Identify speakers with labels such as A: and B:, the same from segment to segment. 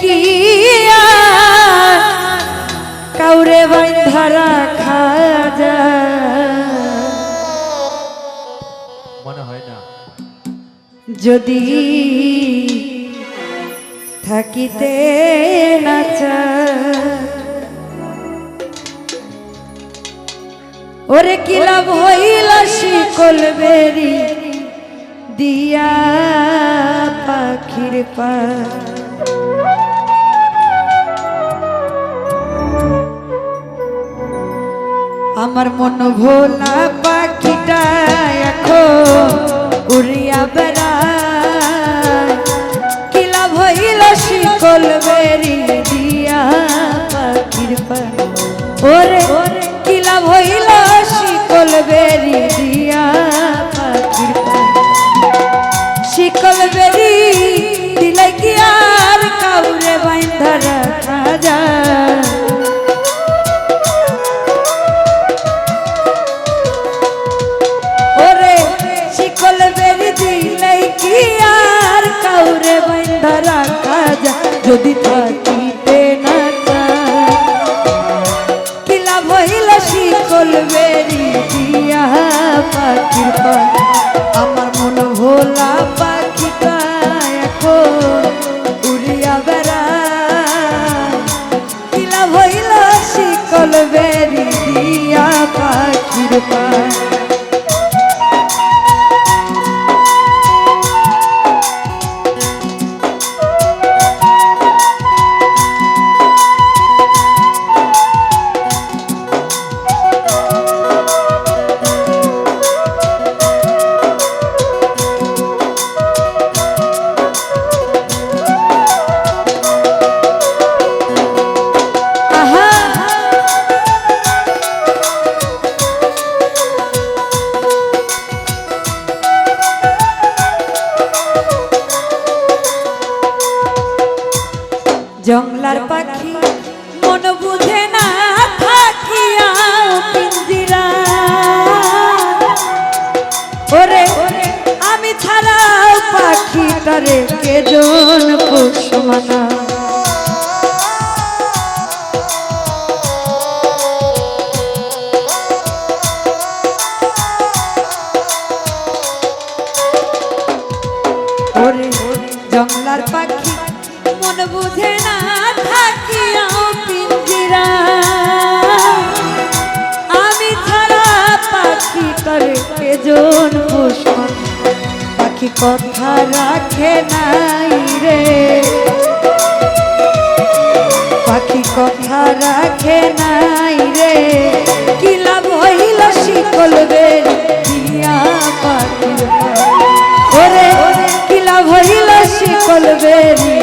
A: কি কাউরে বান্ধা রাখা
B: মনে হয় না।
A: যদি থাকিতে না ওরে কি লাভ হইল শিকল বেরি দিয়া পাখির পা আমার মন ভোলা পাখিটা এখন উড়িয়া বেড়ায়। তারে কে জন পুষ্পমানা ওরে জংলার পাখি, মন বুঝে না থাকিয়া পিঞ্জিরা। আমি ছাড়া পাখি করে কেজন পোষণ পাখি কথা রাখে নাই রে পাখি কথা রাখে নাই রে কি লাভ হইল শিকল বের দিয়া পাখি। ওরে, কি লাভ হইল শিকল বেরি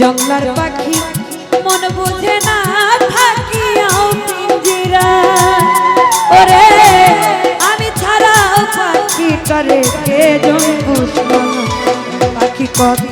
A: জঙ্গলার পাখি, মন বুঝে না থাকিয়াও পিঞ্জিরা। ওরে আমি ছাড়াও পাখি করে কে জন পাখি কথা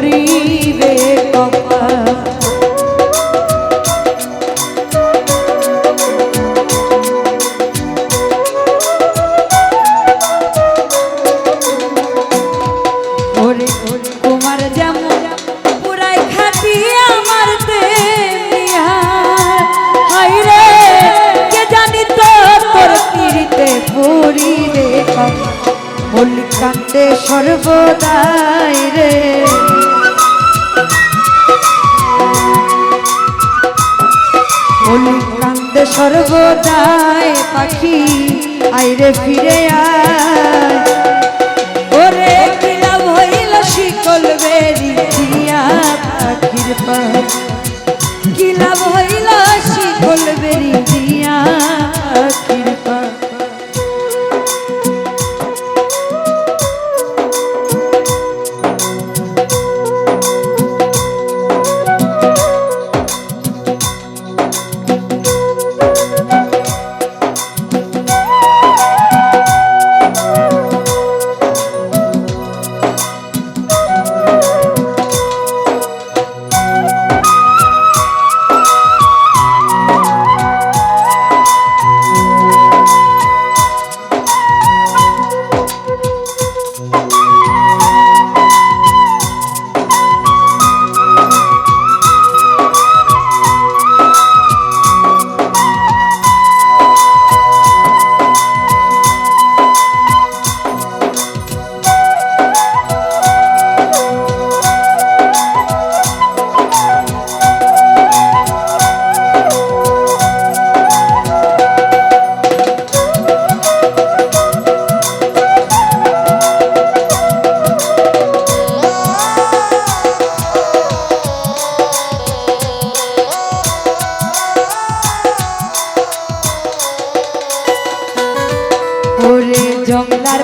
A: করিবে তোমার যেমন পুরাই খাতি আমার হাইরে কে জানি তো তোর তীরিতে ভরি রে মল্লিকান্তে সর্বদা সর্বদাই পাখি আইরে ফিরে আয়। জঙ্গলা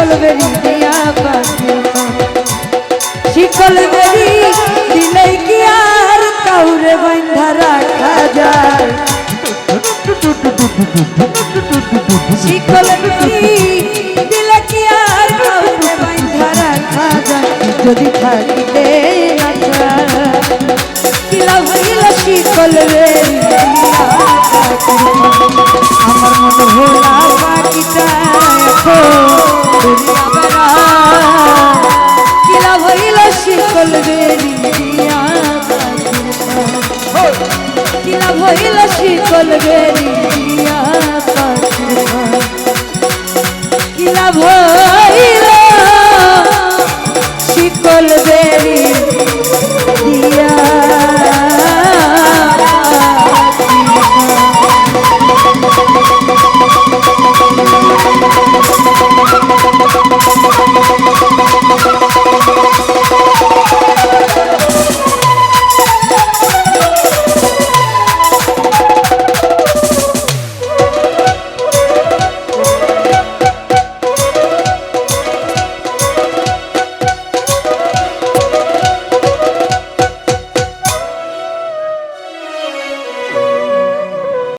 A: শিকল বেরি দিয়া শিকল বেরি দিলে কি আর কাউরে বান্ধা রাখা যায়। শিকল বেরি দিলে কি আর কাউরে বান্ধা রাখা যায়। যদি থাকিতে শিকল বেরি আমার মন ভোলা পাখিটা এখন। কিলা হইল শিকল বেরি দিয়া কিলা হইল